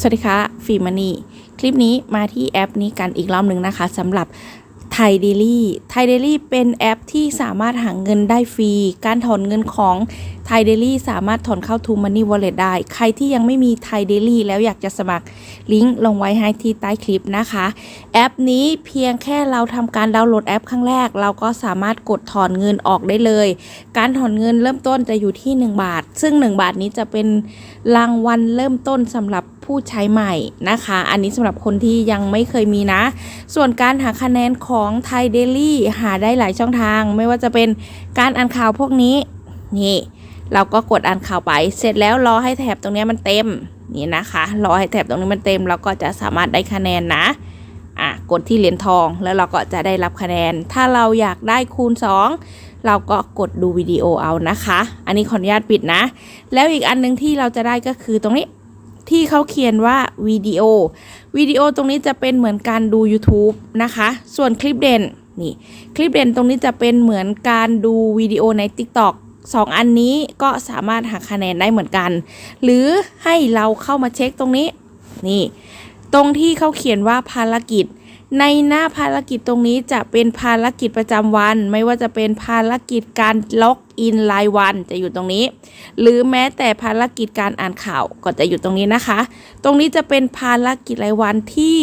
สวัสดีค่ะฟิมานีคลิปนี้มาที่แอปนี้กันอีกรอบหนึ่งนะคะสำหรับไทยเดลี่ไทยเดลี่เป็นแอปที่สามารถหาเงินได้ฟรี การถอนเงินของไทยเดลี่สามารถถอนเข้า To Money Wallet ได้ ใครที่ยังไม่มีไทยเดลี่แล้วอยากจะสมัครลิงก์ลงไว้ให้ที่ใต้คลิปนะคะ แอปนี้เพียงแค่เราทำการดาวน์โหลดแอปครั้งแรก เราก็สามารถกดถอนเงินออกได้เลย การถอนเงินเริ่มต้นจะอยู่ที่ 1 บาท ซึ่ง 1 บาทนี้จะเป็นรางวัลเริ่มต้นสำหรับ ผู้ใช้ใหม่นะคะ อันนี้สำหรับคนที่ยังไม่เคยมีนะ ส่วนการหาคะแนนของไทยเดลี่หาได้หลายช่องทาง ไม่ว่าจะเป็นการอ่านข่าวพวกนี้นี่เราก็กดอ่านข่าวไป เสร็จแล้วรอให้แถบตรงนี้มันเต็มนี่นะคะรอให้แถบตรงนี้มันเต็ม เราก็จะสามารถได้คะแนนนะอะกดที่เหรียญทองแล้วเราก็จะได้รับคะแนน ถ้าเราอยากได้คูณ 2 เราก็กดดูวิดีโอเอานะคะ อันนี้ขออนุญาตปิดนะ แล้วอีกอันหนึงที่เราจะได้ก็คือตรงนี้ ที่เขาเขียนว่าวิดีโอวิดีโอตรงนี้จะเป็นเหมือนการดู YouTube นะคะ ส่วนคลิปเด่นนี่คลิปเด่นตรงนี้จะเป็นเหมือนการดูวิดีโอใน TikTok สองอันนี้ก็สามารถหักคะแนนได้เหมือนกัน หรือให้เราเข้ามาเช็คตรงนี้นี่ตรงที่เขาเขียนว่าภารกิจ ในหน้าภารกิจตรงนี้จะเป็นภารกิจประจำวัน ไม่ว่าจะเป็นภารกิจการล็อกอินรายวันจะอยู่ตรงนี้ หรือแม้แต่ภารกิจการอ่านข่าวก็จะอยู่ตรงนี้นะคะ ตรงนี้จะเป็นภารกิจรายวันที่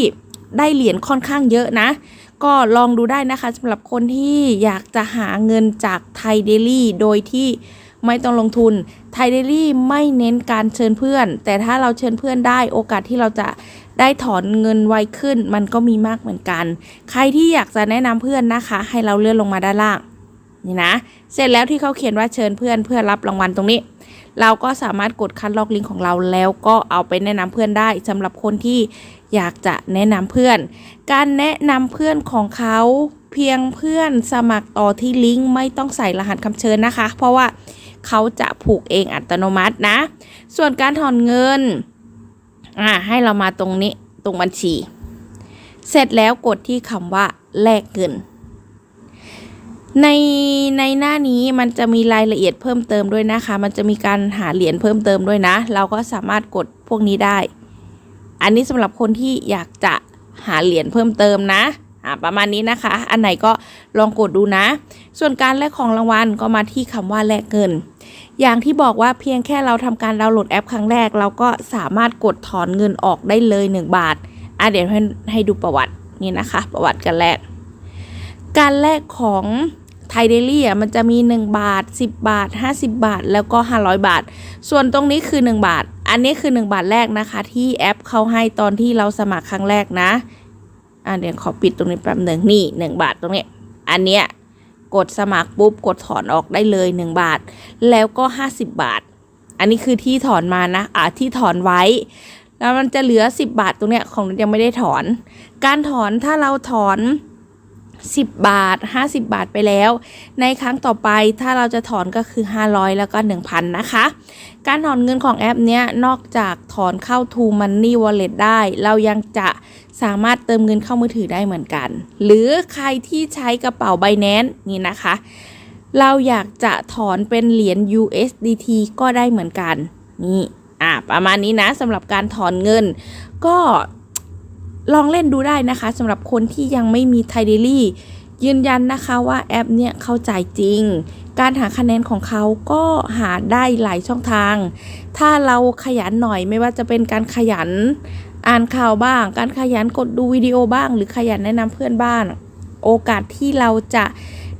ได้เหรียญค่อนข้างเยอะนะ ก็ลองดูได้นะคะสำหรับคนที่อยากจะหาเงินจากไทยเดลี่โดยที่ไม่ต้องลงทุนไทยเดลี่ไม่เน้นการเชิญเพื่อน แต่ถ้าเราเชิญเพื่อนได้โอกาสที่เราจะ ได้ถอนเงินไวขึ้น มันก็มีมากเหมือนกัน ใครที่อยากจะแนะนำเพื่อนนะคะ ให้เราเลื่อนลงมาด้านล่างนี่นะ เสร็จแล้วที่เขาเขียนว่าเชิญเพื่อนเพื่อรับรางวัลตรงนี้ เราก็สามารถกดคัดลอกลิงก์ของเราแล้วก็เอาไปแนะนำเพื่อนได้สำหรับคนที่อยากจะแนะนำเพื่อน การแนะนำเพื่อนของเขาเพียงเพื่อนสมัครต่อที่ลิงก์ไม่ต้องใส่รหัสคำเชิญนะคะ เพราะว่าเขาจะผูกเองอัตโนมัตินะ ส่วนการถอนเงิน อ่าให้เรามาตรงนี้ตรงบัญชี เสร็จแล้วกดที่คำว่าแลกเงิน ในในหน้านี้มันจะมีรายละเอียดเพิ่มเติมด้วยนะคะ มันจะมีการหาเหรียญเพิ่มเติมด้วยนะ เราก็สามารถกดพวกนี้ได้ อันนี้สำหรับคนที่อยากจะหาเหรียญเพิ่มเติมนะ อ่าประมาณนี้นะคะ อันไหนก็ลองกดดูนะ ส่วนการแลกของรางวัลก็มาที่คำว่าแลกเงิน อย่างที่บอกว่าเพียงแค่เราทำการดาวน์โหลดแอปครั้งแรก เราก็สามารถกดถอนเงินออกได้เลย 1 บาทอะเดี๋ยวให้ให้ดูประวัตินี่นะคะ ประวัติการแลกการแลกของไทยเดลี่อะมันจะมี 1 บาท 10 บาท 50 บาท แล้วก็ 500 บาท ส่วนตรงนี้คือ 1 บาท อันนี้คือ 1 บาทแรกนะคะ ที่แอปเขาให้ตอนที่เราสมัครครั้งแรกนะ อะเดี๋ยวขอปิดตรงนี้แป๊บหนึ่งนี่1บาทตรงนี้ อันเนี้ยกดสมัครปุ๊บกดถอนออกได้เลย 1 บาท แล้วก็ 50 บาท อันนี้คือที่ถอนมานะอ่าที่ถอนไว้ แล้วมันจะเหลือ 10 บาทตรงเนี้ยของยังไม่ได้ถอน การถอนถ้าเราถอน 10 บาท 50 บาทไปแล้ว ในครั้งต่อไปถ้าเราจะถอนก็คือ 500 แล้วก็ 1,000 นะคะ การถอนเงินของแอปเนี้ยนอกจากถอนเข้า To Money Wallet ได้ เรายังจะ สามารถเติมเงินเข้ามือถือได้เหมือนกัน หรือใครที่ใช้กระเป๋า Binance นี่นะคะ เราอยากจะถอนเป็นเหรียญ USDT ก็ได้เหมือนกันนี่อะประมาณนี้นะสำหรับการถอนเงิน ก็ลองเล่นดูได้นะคะสำหรับคนที่ยังไม่มีไทยเดลี่ยืนยันนะคะว่าแอปเนี่ยเข้าใจจริง การหาคะแนนของเขาก็หาได้หลายช่องทาง ถ้าเราขยันหน่อยไม่ว่าจะเป็นการขยัน อ่านข่าวบ้าง การขยันกดดูวิดีโอบ้าง หรือขยันแนะนำเพื่อนบ้าน โอกาสที่เราจะ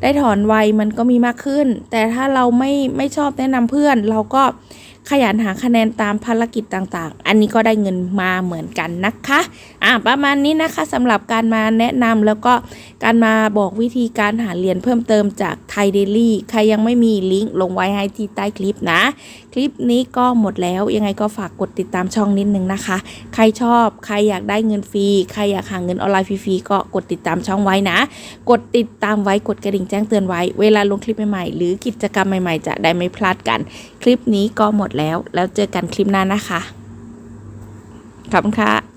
ได้ถอนไวมันก็มีมากขึ้น แต่ถ้าเราไม่ไม่ชอบแนะนำเพื่อน เราก็ขยันหาคะแนนตามภารกิจต่างๆ อันนี้ก็ได้เงินมาเหมือนกันนะคะ อ่าประมาณนี้นะคะสำหรับการมาแนะนำแล้วก็การมาบอกวิธีการหาเหรียญเพิ่มเติมจากไทยเดลี่ ใครยังไม่มีลิงก์ลงไว้ให้ที่ใต้คลิปนะคลิปนี้ก็หมดแล้ว ยังไงก็ฝากกดติดตามช่องนิดนึงนะคะ ใครชอบใครอยากได้เงินฟรี ใครอยากหาเงินออนไลน์ฟรีๆก็กดติดตามช่องไว้นะ กดติดตามไว้กดกระดิ่งแจ้งเตือนไว้ เวลาลงคลิปใหม่ๆ หรือกิจกรรมใหม่ๆ จะได้ไม่พลาดกัน คลิปนี้ก็หมดแล้ว แล้วเจอกันคลิปหน้านะคะขอบคุณค่ะ